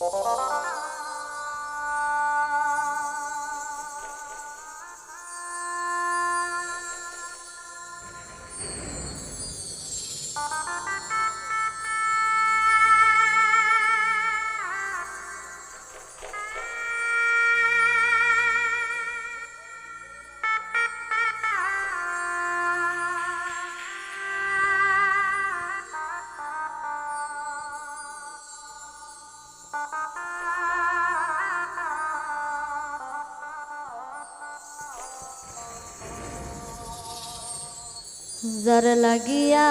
Oh, যার লাগিয়া।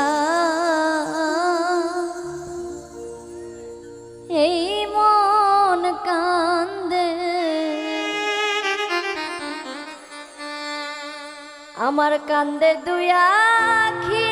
এই মন কান্দে। আমার কান্দে দুয়া খিয়া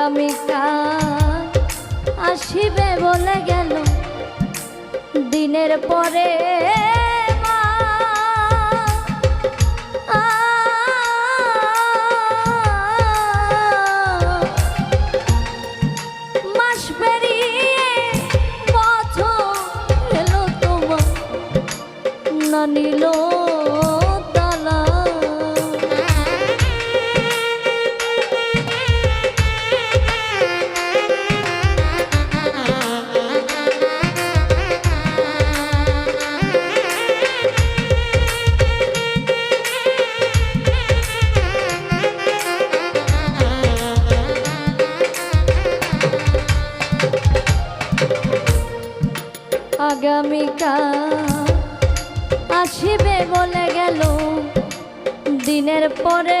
আগামীকাল আসিবে বলে গেল। দিনের পরে নিল আগামীকাল আসিবে বলে গেল। দিনের পরে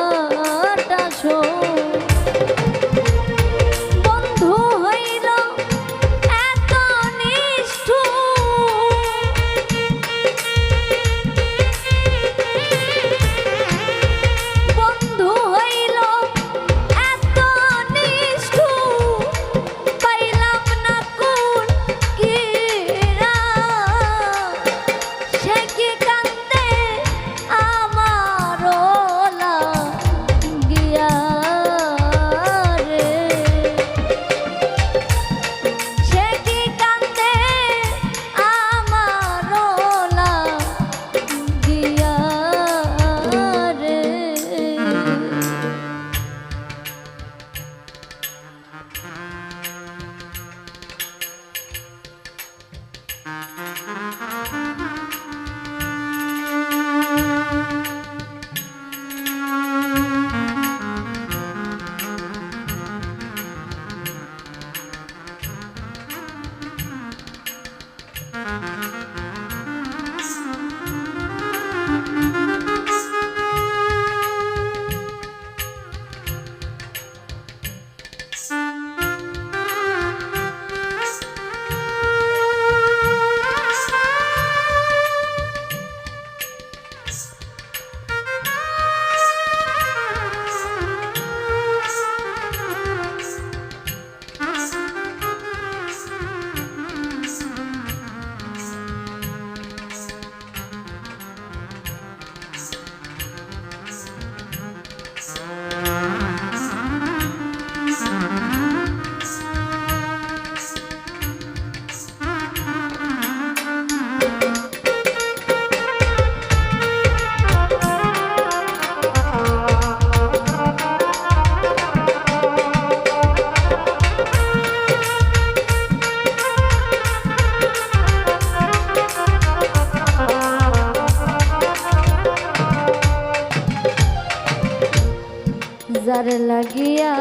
যারে লাগিয়া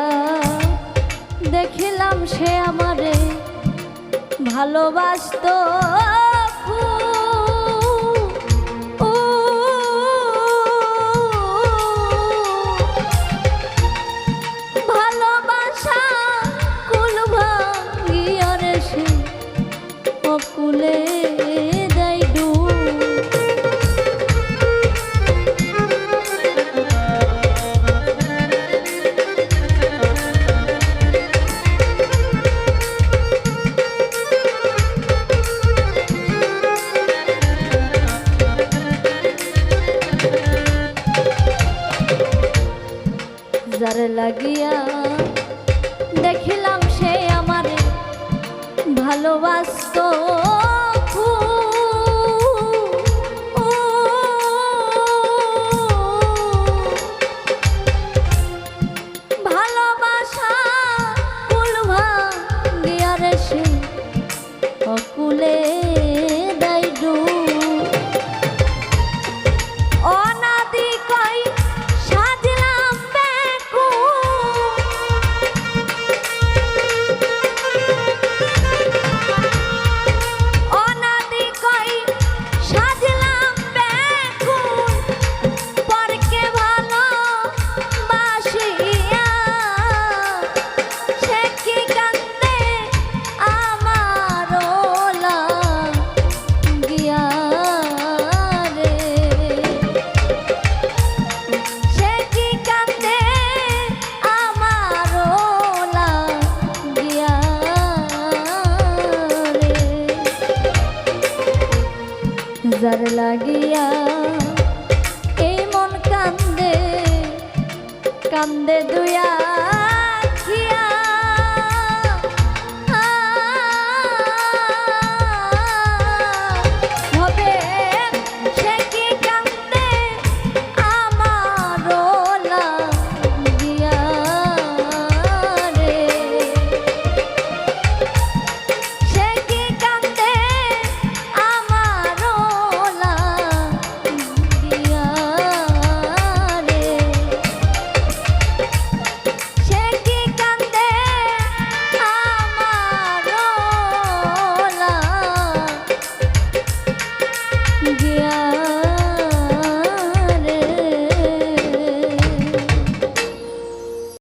দেখিলাম সে আমারে ভালোবাসত। যারে লাগিয়া দেখিলাম সে আমার ভালোবাসতো।